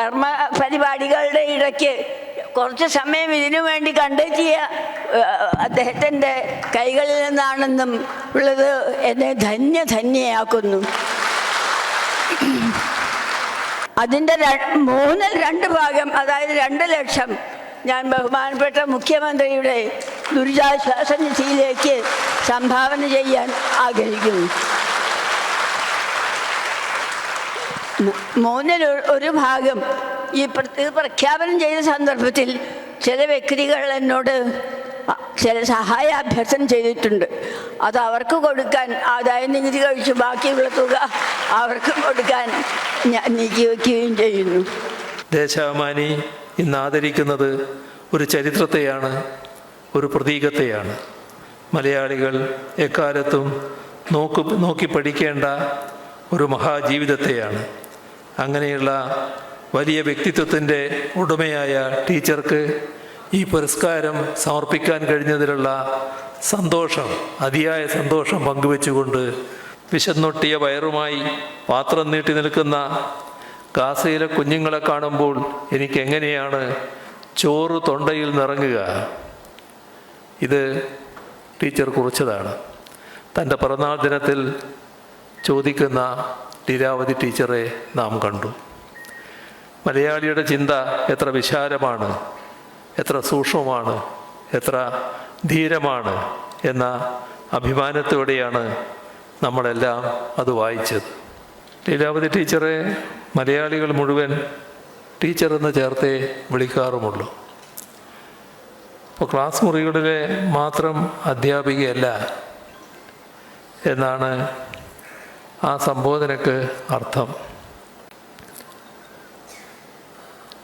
കർമ്മ പരിപാടികളുടെ ഇടയ്ക്ക് കുറച്ച് സമയം ഇതിനു വേണ്ടി കണ്ടെത്തിയ അദ്ദേഹത്തിന്റെ കൈകളിൽ നിന്നാണെന്നും ഉള്ളത് എന്നെ ധന്യ ധന്യയാക്കുന്നു. അതിന്റെ മൂന്നിൽ രണ്ട് ഭാഗം അതായത് രണ്ട് ലക്ഷം ഞാൻ ബഹുമാനപ്പെട്ട മുഖ്യമന്ത്രിയുടെ ദുരിതാശ്വാസ നിധിയിലേക്ക് സംഭാവന ചെയ്യാൻ ആഗ്രഹിക്കുന്നു. മൂന്നിൽ ഒരു- ഭാഗം ഈ പ്രഖ്യാപനം ചെയ്ത സന്ദർഭത്തിൽ ചില വ്യക്തികൾ എന്നോട് ചില സഹായ അഭ്യർത്ഥന ചെയ്തിട്ടുണ്ട്. അത് അവർക്ക് കൊടുക്കാൻ ആദായ നികുതി കഴിച്ച് ബാക്കിയുള്ള തുക അവർക്ക് കൊടുക്കാൻ ഞാൻ നീക്കി വയ്ക്കുകയും ചെയ്യുന്നു. ദേശാഭിമാനി ഇന്ന് ആദരിക്കുന്നത് ഒരു ചരിത്രത്തെയാണ് ഒരു പ്രതീകത്തെയാണ്. മലയാളികൾ എക്കാലത്തും നോക്കു നോക്കി പഠിക്കേണ്ട ഒരു മഹാജീവിതത്തെയാണ്. അങ്ങനെയുള്ള വലിയ വ്യക്തിത്വത്തിന്റെ ഉടമയായ ടീച്ചർക്ക് ഈ പുരസ്കാരം സമർപ്പിക്കാൻ കഴിഞ്ഞതിലുള്ള സന്തോഷം അതിയായ സന്തോഷം പങ്കുവെച്ചുകൊണ്ട് വിശന്നൊട്ടിയ വയറുമായി പാത്രം നീട്ടി നിൽക്കുന്ന ഗാസയിലെ കുഞ്ഞുങ്ങളെ കാണുമ്പോൾ എനിക്ക് എങ്ങനെയാണ് ചോറ് തൊണ്ടയിൽ നിറങ്ങുക? ഇത് ടീച്ചർ കുറിച്ചതാണ്. തന്റെ പിറന്നാൾ ദിനത്തിൽ ചോദിക്കുന്ന ലീലാവതി ടീച്ചറെ നാം കണ്ടു. മലയാളിയുടെ ചിന്ത എത്ര വിശാലമാണ് എത്ര സൂക്ഷ്മമാണ് എത്ര ധീരമാണ് എന്ന അഭിമാനത്തോടെയാണ് നമ്മളെല്ലാം അത് വായിച്ചത്. ലീലാവതി ടീച്ചറെ മലയാളികൾ മുഴുവൻ ടീച്ചർ എന്ന് ചേർത്തേ വിളിക്കാറുമുള്ളൂ. ഇപ്പോൾ ക്ലാസ് മുറികളിലെ മാത്രം അധ്യാപികയല്ല എന്നാണ് ആ സംബോധനക്ക് അർത്ഥം.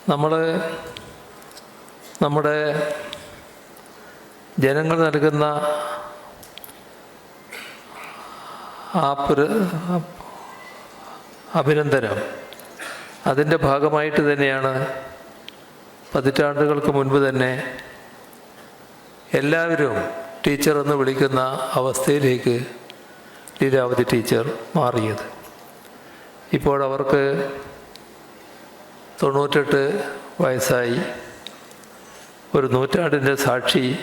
നമ്മൾ നമ്മുടെ ജനങ്ങൾ നൽകുന്ന ആ പുര അഭിനന്ദനം അതിന്റെ ഭാഗമായിട്ട് തന്നെയാണ് പതിറ്റാണ്ടുകൾക്ക് മുൻപ് തന്നെ എല്ലാവരും ടീച്ചർ എന്ന് വിളിക്കുന്ന അവസ്ഥയിലേക്ക് ലീലാവതി ടീച്ചർ മാറിയത്. ഇപ്പോൾ അവർക്ക് തൊണ്ണൂറ്റെട്ട് വയസ്സായി. ഒരു നൂറ്റാണ്ടിന്റെ സാക്ഷി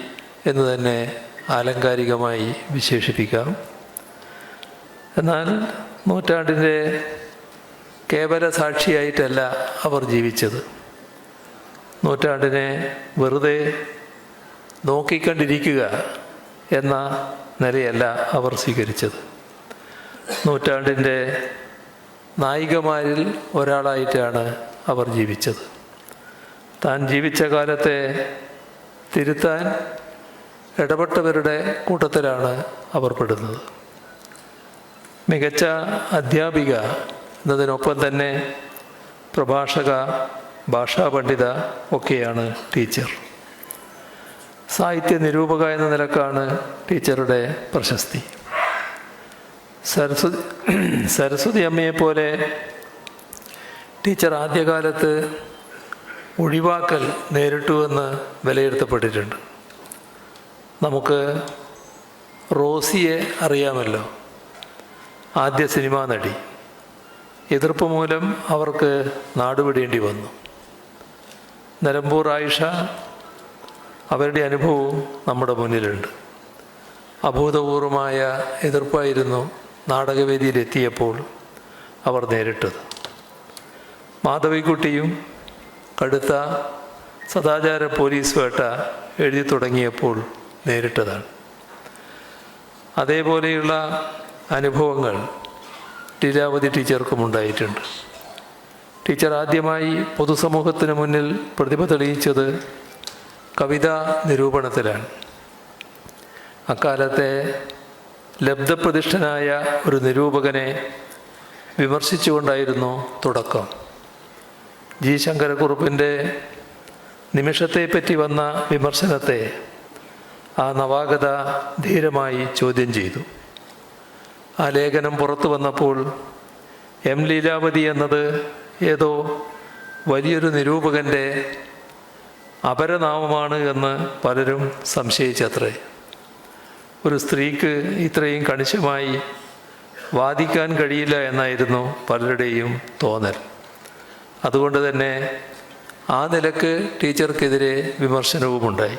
എന്ന് തന്നെ ആലങ്കാരികമായി വിശേഷിപ്പിക്കാം. എന്നാൽ നൂറ്റാണ്ടിന്റെ കേവല സാക്ഷിയായിട്ടല്ല അവർ ജീവിച്ചത്. നൂറ്റാണ്ടിനെ വെറുതെ നോക്കിക്കണ്ടിരിക്കുക എന്ന നിലയല്ല അവർ സ്വീകരിച്ചത്. നൂറ്റാണ്ടിന്റെ നായികമാരിൽ ഒരാളായിട്ടാണ് അവർ ജീവിച്ചത്. താൻ ജീവിച്ച കാലത്തെ തിരുത്താൻ ഇടപെട്ടവരുടെ കൂട്ടത്തിലാണ് അവർ പെടുന്നത്. മികച്ച അധ്യാപിക എന്നതിനൊപ്പം തന്നെ പ്രഭാഷക ഭാഷാ പണ്ഡിത ഒക്കെയാണ് ടീച്ചർ. സാഹിത്യ നിരൂപക എന്ന നിലക്കാണ് ടീച്ചറുടെ പ്രശസ്തി. സരസ്വതി സരസ്വതി അമ്മയെപ്പോലെ ടീച്ചർ ആദ്യകാലത്ത് ഒഴിവാക്കൽ നേരിട്ടുവെന്ന് വിലയിരുത്തപ്പെട്ടിട്ടുണ്ട്. നമുക്ക് റോസിയെ അറിയാമല്ലോ. ആദ്യ സിനിമാ നടി. എതിർപ്പ് മൂലം അവർക്ക് നാടുവിടേണ്ടി വന്നു. നിലമ്പൂർ ആയിഷ അവരുടെ അനുഭവവും നമ്മുടെ മുന്നിലുണ്ട്. അഭൂതപൂർവമായ എതിർപ്പായിരുന്നു നാടകവേദിയിലെത്തിയപ്പോൾ അവർ നേരിട്ടത്. മാധവിക്കുട്ടിയും കടുത്ത സദാചാര പോലീസ് വേട്ട എഴുതി തുടങ്ങിയപ്പോൾ നേരിട്ടതാണ്. അതേപോലെയുള്ള അനുഭവങ്ങൾ ലീലാവതി ടീച്ചർക്കും ഉണ്ടായിട്ടുണ്ട്. ടീച്ചർ ആദ്യമായി പൊതുസമൂഹത്തിന് മുന്നിൽ പ്രതിഭ തെളിയിച്ചത് കവിതാ നിരൂപണത്തിലാണ്. അക്കാലത്തെ ലബ്ധപ്രതിഷ്ഠനായ ഒരു നിരൂപകനെ വിമർശിച്ചുകൊണ്ടായിരുന്നു തുടക്കം. ജി ശങ്കരക്കുറുപ്പിന്റെ നിമിഷത്തെപ്പറ്റി വന്ന വിമർശനത്തെ ആ നവാഗത ധീരമായി ചോദ്യം ചെയ്തു. ആ ലേഖനം പുറത്തു വന്നപ്പോൾ എം ലീലാവതി എന്നത് ഏതോ വലിയൊരു നിരൂപകന്റെ അപരനാമമാണ് എന്ന് പലരും സംശയിച്ചത്രേ. ഒരു സ്ത്രീക്ക് ഇത്രയും കണിശമായി വാദിക്കാൻ കഴിയില്ല എന്നായിരുന്നു പലരുടെയും തോന്നൽ. അതുകൊണ്ട് തന്നെ ആ നിലയ്ക്ക് ടീച്ചർക്കെതിരെ വിമർശനവുമുണ്ടായി.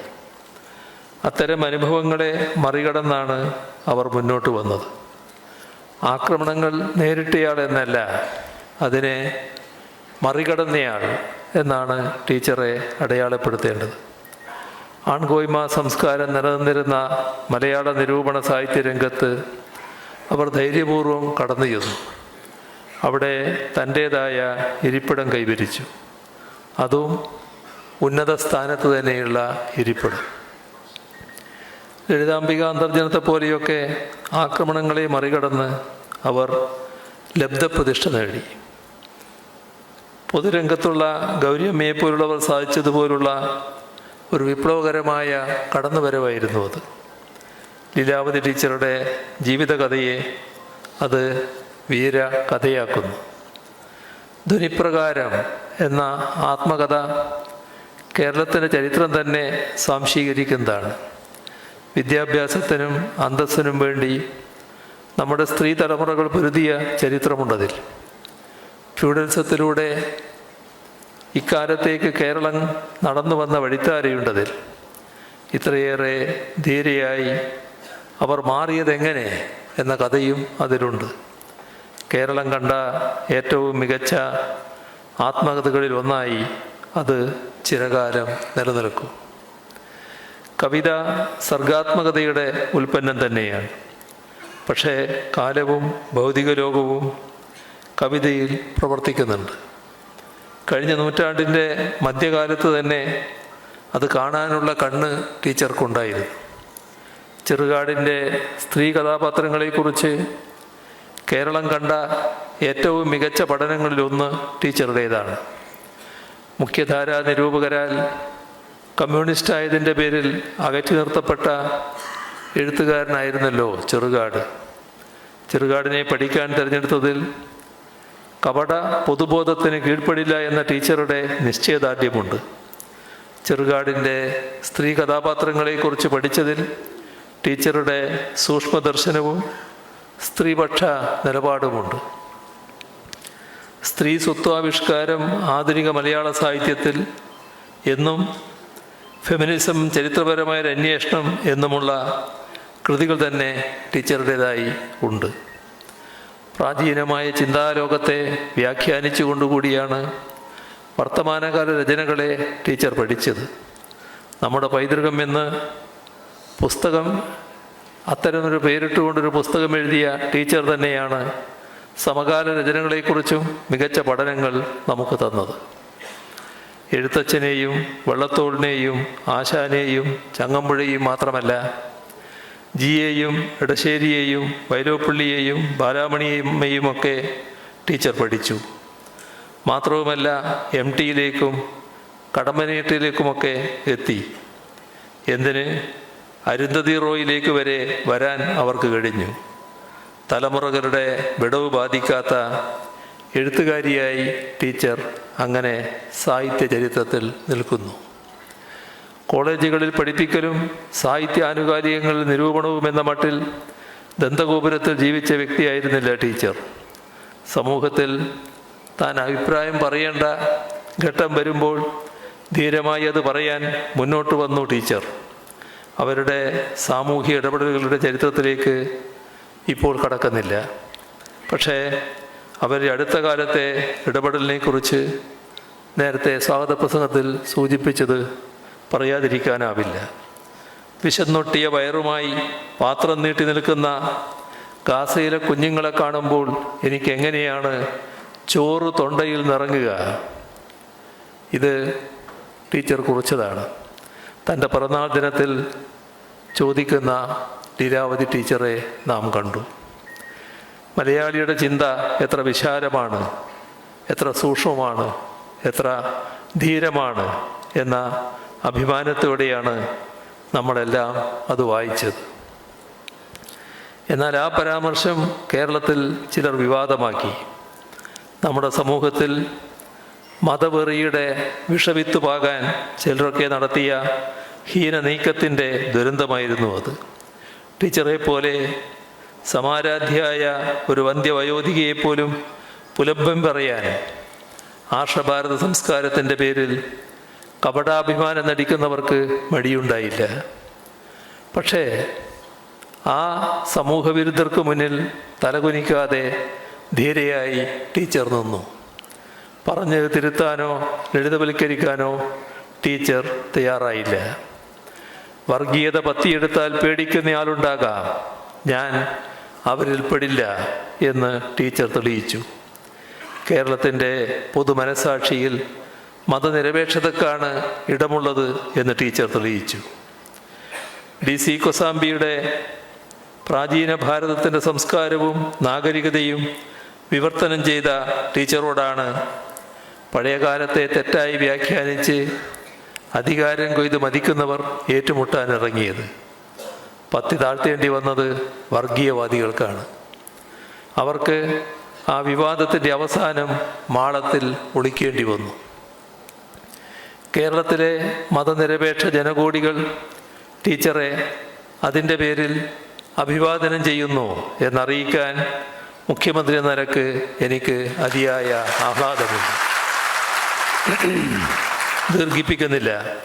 അത്തരം അനുഭവങ്ങളെ മറികടന്നാണ് അവർ മുന്നോട്ട് വന്നത്. ആക്രമണങ്ങൾ നേരിട്ടയാൾ എന്നല്ല അതിനെ മറികടന്നയാൾ എന്നാണ് ടീച്ചറെ അടയാളപ്പെടുത്തേണ്ടത്. ആൺകോയ്മ സംസ്കാരം നിലനിന്നിരുന്ന മലയാള നിരൂപണ സാഹിത്യ രംഗത്ത് അവർ ധൈര്യപൂർവം കടന്നു ചെന്നു. അവിടെ തന്റേതായ ഇരിപ്പിടം കൈവരിച്ചു. അതും ഉന്നത സ്ഥാനത്ത് തന്നെയുള്ള ഇരിപ്പിടം. ലളിതാംബിക അന്തർജനത്തെ പോലെയൊക്കെ ആക്രമണങ്ങളെ മറികടന്ന് അവർ ലബ്ധപ്രതിഷ്ഠ നേടി. പൊതുരംഗത്തുള്ള ഗൗരിയമ്മയെ പോലുള്ളവർ സാധിച്ചതുപോലുള്ള ഒരു വിപ്ലവകരമായ കടന്നുവരവായിരുന്നു അത്. ലീലാവതി ടീച്ചറുടെ ജീവിതകഥയെ അത് വീര കഥയാക്കുന്നു ധ്വനിപ്രകാരം എന്ന ആത്മകഥ കേരളത്തിന്റെ ചരിത്രം തന്നെ സ്വാംശീകരിക്കുന്നതാണ്. വിദ്യാഭ്യാസത്തിനും അന്തസ്സിനും വേണ്ടി നമ്മുടെ സ്ത്രീ തലമുറകൾ പൊരുതിയ ചരിത്രമുണ്ടതിൽ. ഫ്യൂഡലിസത്തിലൂടെ ഇക്കാലത്തേക്ക് കേരളം നടന്നു വന്ന വഴിത്താരയുണ്ടതിൽ ഇത്രയേറെ ധീരയായി അവർ മാറിയതെങ്ങനെ എന്ന കഥയും അതിലുണ്ട്. കേരളം കണ്ട ഏറ്റവും മികച്ച ആത്മകഥകളിൽ ഒന്നായി അത് ചിരകാലം നിലനിൽക്കും. കവിത സർഗാത്മകതയുടെ ഉൽപ്പന്നം തന്നെയാണ്. പക്ഷേ കാലവും ഭൗതിക ലോകവും കവിതയിൽ പ്രവർത്തിക്കുന്നുണ്ട്. കഴിഞ്ഞ നൂറ്റാണ്ടിന്റെ മധ്യകാലത്ത് തന്നെ അത് കാണാനുള്ള കണ്ണ് ടീച്ചർക്കുണ്ടായിരുന്നു. ചെറുകാടിന്റെ സ്ത്രീ കഥാപാത്രങ്ങളെക്കുറിച്ച് കേരളം കണ്ട ഏറ്റവും മികച്ച പഠനങ്ങളിലൊന്ന് ടീച്ചറുടേതാണ്. മുഖ്യധാരാ നിരൂപകരാൽ കമ്മ്യൂണിസ്റ്റ് ആയതിന്റെ പേരിൽ അകറ്റി നിർത്തപ്പെട്ട എഴുത്തുകാരനായിരുന്നല്ലോ ചെറുകാട്. ചെറുകാടിനെ പഠിക്കാൻ തിരഞ്ഞെടുത്തതിൽ കപട പൊതുബോധത്തിന് കീഴ്പ്പെടില്ല എന്ന ടീച്ചറുടെ നിശ്ചയദാർഢ്യമുണ്ട്. ചെറുകാടിന്റെ സ്ത്രീ കഥാപാത്രങ്ങളെക്കുറിച്ച് പഠിച്ചതിൽ ടീച്ചറുടെ സൂക്ഷ്മദർശനവും സ്ത്രീപക്ഷ നിലപാടുമുണ്ട്. സ്ത്രീ സ്വത്വാവിഷ്കാരം ആധുനിക മലയാള സാഹിത്യത്തിൽ എന്നും ഫെമിനിസം ചരിത്രപരമായൊരു അന്വേഷണം എന്നുമുള്ള കൃതികൾ തന്നെ ടീച്ചറുടേതായി ഉണ്ട്. പ്രാചീനമായ ചിന്താലോകത്തെ വ്യാഖ്യാനിച്ചുകൊണ്ടുകൂടിയാണ് വർത്തമാനകാല രചനകളെ ടീച്ചർ പഠിച്ചത്. നമ്മുടെ പൈതൃകം എന്ന് പുസ്തകം അത്തരമൊരു പേരിട്ടുകൊണ്ടൊരു പുസ്തകം എഴുതിയ ടീച്ചർ തന്നെയാണ് സമകാല രചനകളെക്കുറിച്ചും മികച്ച പഠനങ്ങൾ നമുക്ക് തന്നത്. എഴുത്തച്ഛനെയും വെള്ളത്തോളിനെയും ആശാനെയും ചങ്ങമ്പുഴയും മാത്രമല്ല ജിയെയും ഇടശ്ശേരിയെയും വൈലോപ്പള്ളിയെയും ബാലാമണിയമ്മയും ഒക്കെ ടീച്ചർ പഠിച്ചു. മാത്രവുമല്ല എം ടിയിലേക്കും കടമ്പനേട്ടിലേക്കുമൊക്കെ എത്തി. എന്തിന്? അരുന്ധതി റോയിലേക്ക് വരെ വരാൻ അവർക്ക് കഴിഞ്ഞു. തലമുറകളുടെ വിടവ് ബാധിക്കാത്ത എഴുത്തുകാരിയായി ടീച്ചർ അങ്ങനെ സാഹിത്യ ചരിത്രത്തിൽ നിൽക്കുന്നു. കോളേജുകളിൽ പഠിപ്പിക്കലും സാഹിത്യ ആനുകാലികങ്ങളിൽ നിരൂപണവും എന്ന മട്ടിൽ ദന്തഗോപുരത്തിൽ ജീവിച്ച വ്യക്തിയായിരുന്നില്ല ടീച്ചർ. സമൂഹത്തിൽ താൻ അഭിപ്രായം പറയേണ്ട ഘട്ടം വരുമ്പോൾ ധീരമായി അത് പറയാൻ മുന്നോട്ട് വന്നു ടീച്ചർ. അവരുടെ സാമൂഹ്യ ഇടപെടലുകളുടെ ചരിത്രത്തിലേക്ക് ഇപ്പോൾ കടക്കുന്നില്ല. പക്ഷേ അവരുടെ അടുത്ത കാലത്തെ ഇടപെടലിനെക്കുറിച്ച് നേരത്തെ സ്വാഗത പ്രസംഗത്തിൽ സൂചിപ്പിച്ചത് പറയാതിരിക്കാനാവില്ല. വിശന്നൊട്ടിയ വയറുമായി പാത്രം നീട്ടി നിൽക്കുന്ന ഗാസയിലെ കുഞ്ഞുങ്ങളെ കാണുമ്പോൾ എനിക്ക് എങ്ങനെയാണ് ചോറ് തൊണ്ടയിൽ നിറങ്ങുക? ഇത് ടീച്ചർ കുറിച്ചതാണ്. തന്റെ പിറന്നാൾ ദിനത്തിൽ ചോദിക്കുന്ന ലീലാവതി ടീച്ചറെ നാം കണ്ടു. മലയാളിയുടെ ചിന്ത എത്ര വിശാലമാണ് എത്ര സൂക്ഷ്മമാണ് എത്ര ധീരമാണ് എന്ന അഭിമാനത്തോടെയാണ് നമ്മളെല്ലാം അത് വായിച്ചത്. എന്നാൽ ആ പരാമർശം കേരളത്തിൽ ചിലർ വിവാദമാക്കി. നമ്മുടെ സമൂഹത്തിൽ മതവെറിയുടെ വിഷവിത്ത് പാകാൻ ചിലരൊക്കെ നടത്തിയ ഹീന നീക്കത്തിന്റെ ദുരന്തമായിരുന്നു അത്. ടീച്ചറെ പോലെ സമാരാധ്യായ ഒരു വന്ധ്യവയോധികയെപ്പോലും പുലപ്പം പറയാൻ ആർഷഭാരത സംസ്കാരത്തിന്റെ പേരിൽ കപടാഭിമാനം നടിക്കുന്നവർക്ക് മടിയുണ്ടായില്ല. പക്ഷേ ആ സമൂഹവിരുദ്ധർക്ക് മുന്നിൽ തലകുനിക്കാതെ ധീരയായി ടീച്ചർ നിന്നു. പറഞ്ഞ് തിരുത്താനോ ലളിതവൽക്കരിക്കാനോ ടീച്ചർ തയ്യാറായില്ല. വർഗീയത പത്തിയെടുത്താൽ പേടിക്കുന്നയാളുണ്ടാകാം. ഞാൻ അവരിൽ പെടില്ല എന്ന് ടീച്ചർ തെളിയിച്ചു. കേരളത്തിന്റെ പൊതുമനസാക്ഷിയിൽ മതനിരപേക്ഷതക്കാണ് ഇടമുള്ളത് എന്ന് ടീച്ചർ തെളിയിച്ചു. ഡി സി കൊസാംബിയുടെ പ്രാചീന ഭാരതത്തിന്റെ സംസ്കാരവും നാഗരികതയും വിവർത്തനം ചെയ്ത ടീച്ചറോടാണ് പഴയകാലത്തെ തെറ്റായി വ്യാഖ്യാനിച്ച് അധികാരം കൊയ്ത് മതിക്കുന്നവർ ഏറ്റുമുട്ടാൻ ഇറങ്ങിയത്. പത്തി താഴ്ത്തേണ്ടി വന്നത് വർഗീയവാദികൾക്കാണ്. അവർക്ക് ആ വിവാദത്തിന്റെ അവസാനം മാളത്തിൽ ഒളിക്കേണ്ടി വന്നു. കേരളത്തിലെ മതനിരപേക്ഷ ജനകോടികൾ ടീച്ചറെ അതിന്റെ പേരിൽ അഭിവാദനം ചെയ്യുന്നു എന്നറിയിക്കാൻ മുഖ്യമന്ത്രി നിരക്ക് എനിക്ക് അതിയായ ആഹ്ലാദമുണ്ട്. ദീർഘിപ്പിക്കുന്നില്ല.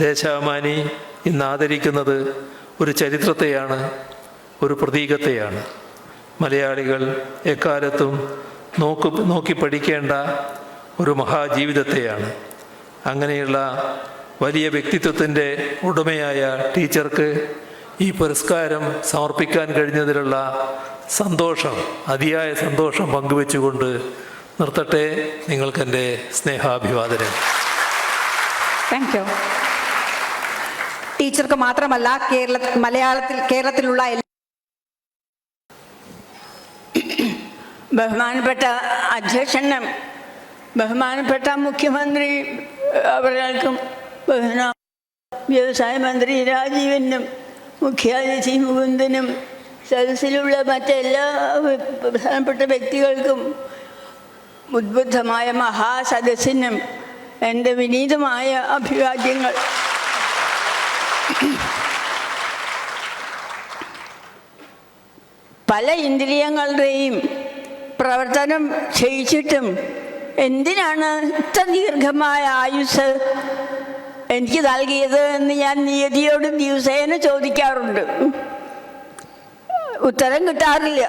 ദേശാഭിമാനി ഇന്ന് ആദരിക്കുന്നത് ഒരു ചരിത്രത്തെയാണ് ഒരു പ്രതീകത്തെയാണ്. മലയാളികൾ എക്കാലത്തും നോക്കു നോക്കി പഠിക്കേണ്ട ഒരു മഹാജീവിതത്തെയാണ്. അങ്ങനെയുള്ള വലിയ വ്യക്തിത്വത്തിന്റെ ഉടമയായ ടീച്ചർക്ക് ഈ പുരസ്കാരം സമർപ്പിക്കാൻ കഴിഞ്ഞതിലുള്ള സന്തോഷം അതിയായ സന്തോഷം പങ്കുവെച്ചുകൊണ്ട് നിർത്തട്ടെ. നിങ്ങൾക്കെന്റെ സ്നേഹാഭിവാദനം. താങ്ക് യു ടീച്ചർക്ക് മാത്രമല്ല കേരള മലയാളത്തിൽ കേരളത്തിലുള്ള എല്ലാ ബഹുമാനപ്പെട്ട അധ്യക്ഷനും ബഹുമാനപ്പെട്ട മുഖ്യമന്ത്രി അവർക്കും ബഹുന വ്യവസായ മന്ത്രി രാജീവനും മുഖ്യാതിഥി മുകുന്ദനും സദസ്സിലുള്ള മറ്റെല്ലാ പ്രധാനപ്പെട്ട വ്യക്തികൾക്കും ഉദ്ബുദ്ധമായ മഹാസദസ്സിനും എന്റെ വിനീതമായ അഭിവാദ്യങ്ങൾ. പല ഇന്ദ്രിയങ്ങളുടെയും പ്രവർത്തനം ചെയ്യിച്ചിട്ടും എന്തിനാണ് ഇത്ര ദീർഘമായ ആയുസ്? എനിക്ക് നൽകിയത് എന്ന് ഞാൻ നിയതിയോട് ദിവസേന ചോദിക്കാറുണ്ട്. ഉത്തരം കിട്ടാറില്ല.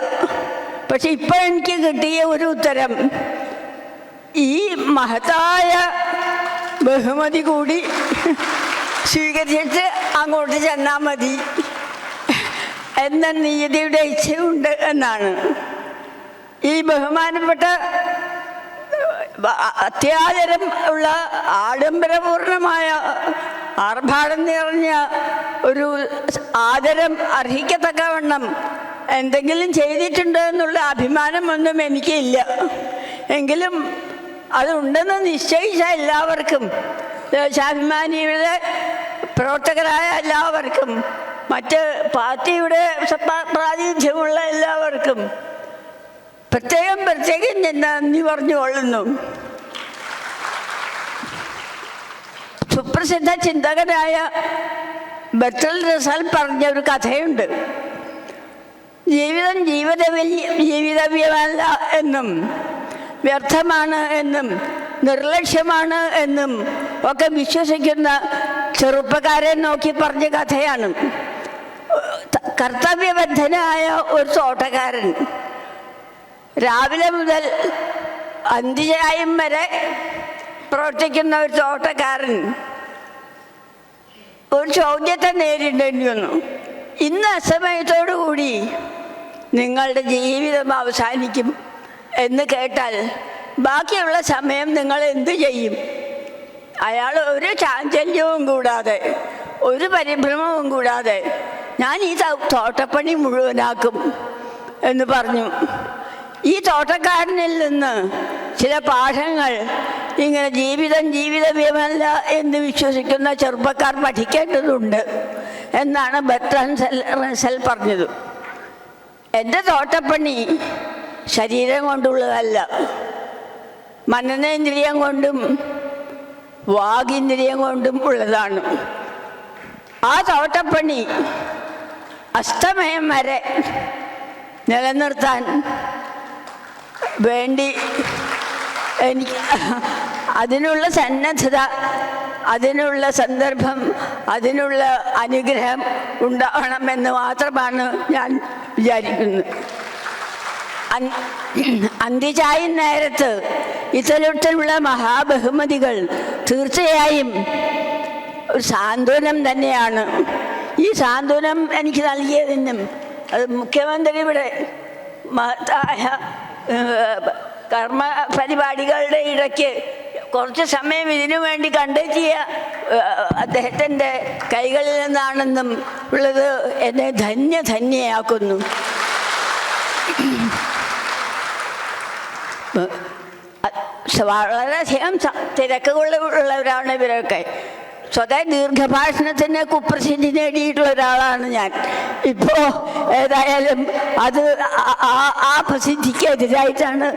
പക്ഷെ ഇപ്പൊ എനിക്ക് കിട്ടിയ ഒരു ഉത്തരം. ഈ മഹത്തായ ബഹുമതി കൂടി സ്വീകരിച്ചിട്ട് അങ്ങോട്ട് ചെന്നാൽ മതി എന്ന നീതിയുടെ ഇച്ഛയുണ്ട് എന്നാണ്. ഈ ബഹുമാനപ്പെട്ട അത്യാദരം ഉള്ള ആഡംബരപൂർണമായ ആർഭാടം നിറഞ്ഞ ഒരു ആദരം അർഹിക്കത്തക്കവണ്ണം എന്തെങ്കിലും ചെയ്തിട്ടുണ്ട് എന്നുള്ള അഭിമാനമൊന്നും എനിക്കില്ല. എങ്കിലും അതുണ്ടെന്ന് നിശ്ചയിച്ച എല്ലാവർക്കും ദേശാഭിമാനിയുടെ പ്രവർത്തകരായ എല്ലാവർക്കും മറ്റ് പാർട്ടിയുടെ പ്രാതിനിധ്യമുള്ള എല്ലാവർക്കും പ്രത്യേകം പ്രത്യേകം ഞാൻ നന്ദി പറഞ്ഞുകൊള്ളുന്നു. സുപ്രസിദ്ധ ചിന്തകനായ ബത്തൽ റസാൽ പറഞ്ഞ ഒരു കഥയുണ്ട്. ജീവിതം ജീവിത ജീവിതവ്യമല്ല എന്നും വ്യർത്ഥമാണ് എന്നും നിർലക്ഷ്യമാണ് എന്നും ഒക്കെ വിശ്വസിക്കുന്ന ചെറുപ്പക്കാരെ നോക്കി പറഞ്ഞ കഥയാണ്. കർത്തവ്യബദ്ധനായ ഒരു തോട്ടക്കാരൻ. രാവിലെ മുതൽ അന്ത്യചായം വരെ പ്രവർത്തിക്കുന്ന ഒരു തോട്ടക്കാരൻ ഒരു ചോദ്യത്തെ നേരിടേണ്ടി വന്നു. ഇന്ന് അസമയത്തോടു കൂടി നിങ്ങളുടെ ജീവിതം അവസാനിക്കും എന്ന് കേട്ടാൽ ബാക്കിയുള്ള സമയം നിങ്ങൾ എന്തു ചെയ്യും? അയാൾ ഒരു ചാഞ്ചല്യവും കൂടാതെ ഒരു പരിഭ്രമവും കൂടാതെ ഞാൻ ഈ തോട്ടപ്പണി മുഴുവനാക്കും എന്ന് പറഞ്ഞു. ഈ തോട്ടക്കാരനിൽ നിന്ന് ചില പാഠങ്ങൾ ഇങ്ങനെ ജീവിതം ജീവിതവ്യമല്ല എന്ന് വിശ്വസിക്കുന്ന ചെറുപ്പക്കാർ പഠിക്കേണ്ടതുണ്ട് എന്നാണ് ബർട്രാൻ സെൽ റസൽ പറഞ്ഞത്. എന്റെ തോട്ടപ്പണി ശരീരം കൊണ്ടുള്ളതല്ല മനനേന്ദ്രിയം കൊണ്ടും വാഗിന്ദ്രിയം കൊണ്ടും ഉള്ളതാണ്. ആ തോട്ടപ്പണി അസ്തമയം വരെ നിലനിർത്താൻ വേണ്ടി എനിക്ക് അതിനുള്ള സന്നദ്ധത അതിനുള്ള സന്ദർഭം അതിനുള്ള അനുഗ്രഹം ഉണ്ടാവണമെന്ന് മാത്രമാണ് ഞാൻ വിചാരിക്കുന്നത് അന്ത്യചായ നേരത്ത് ഇത്തരത്തിലുള്ള മഹാബഹുമതികൾ തീർച്ചയായും ഒരു സാന്ത്വനം തന്നെയാണ്. ഈ സാന്ത്വനം എനിക്ക് നൽകിയതിനും അത് മുഖ്യമന്ത്രിയുടെ മഹത്തായ കർമ്മ പരിപാടികളുടെ ഇടയ്ക്ക് കുറച്ച് സമയം ഇതിനു വേണ്ടി കണ്ടെത്തിയ അദ്ദേഹത്തിന്റെ കൈകളിൽ നിന്നാണെന്നും ഉള്ളത് എന്നെ ധന്യ ധന്യയാക്കുന്നു. വളരെയധികം തിരക്കുകളുള്ളവരാണ് ഇവരൊക്കെ. സ്വതः ദീർഘഭാഷണത്തിന് കുപ്രസിദ്ധി നേടിയിട്ടുള്ള ഒരാളാണ് ഞാൻ. ഇപ്പോ ഏതായാലും അത് ആ- പ്രസിദ്ധിക്ക് എതിരായിട്ടാണ്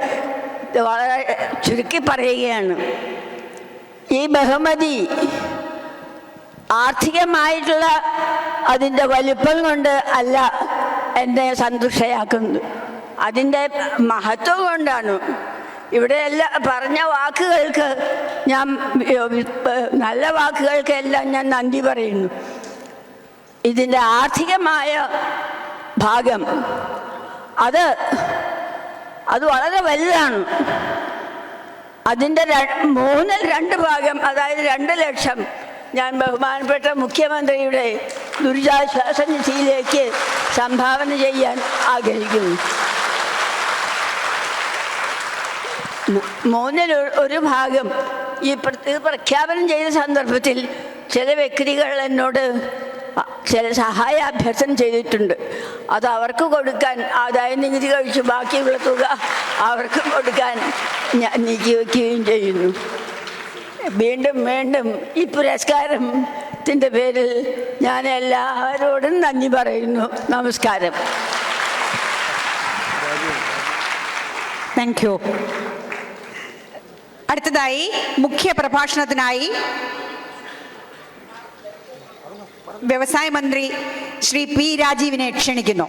വളരെ ചുരുക്കി പറയുകയാണ്. ഈ ബഹുമതി ആർത്ഥികമായിട്ടുള്ള അതിന്റെ വലിപ്പം കൊണ്ട് അല്ല എന്നെ സന്തുഷ്ടയാക്കുന്നത്. അതിന്റെ മഹത്വം കൊണ്ടാണ്. ഇവിടെ എല്ലാ പറഞ്ഞ വാക്കുകൾക്ക് ഞാൻ നല്ല വാക്കുകൾക്കെല്ലാം ഞാൻ നന്ദി പറയുന്നു. ഇതിന്റെ ആർത്ഥികമായ ഭാഗം അത് അത് വളരെ വലുതാണ്. അതിന്റെ മൂന്നിൽ രണ്ട് ഭാഗം അതായത് രണ്ട് ലക്ഷം ഞാൻ ബഹുമാനപ്പെട്ട മുഖ്യമന്ത്രിയുടെ ദുരിതാശ്വാസ നിധിയിലേക്ക് സംഭാവന ചെയ്യാൻ ആഗ്രഹിക്കുന്നു. മൂന്നിൽ ഒരു ഭാഗം ഈ ഇത് പ്രഖ്യാപനം ചെയ്ത സന്ദർഭത്തിൽ ചില വ്യക്തികൾ എന്നോട് ചില സഹായ അഭ്യർത്ഥന ചെയ്തിട്ടുണ്ട്. അത് അവർക്ക് കൊടുക്കാൻ ആദായ നികുതി കഴിച്ച് ബാക്കിയുള്ള തുക അവർക്ക് കൊടുക്കാൻ ഞാൻ നീക്കി വയ്ക്കുകയും ചെയ്യുന്നു. വീണ്ടും വീണ്ടും ഈ പുരസ്കാരത്തിന്റെ പേരിൽ ഞാൻ എല്ലാവരോടും നന്ദി പറയുന്നു. നമസ്കാരം. താങ്ക് യു അടുത്തതായി മുഖ്യ പ്രഭാഷണത്തിനായി വ്യവസായ മന്ത്രി ശ്രീ പി രാജീവിനെ ക്ഷണിക്കുന്നു.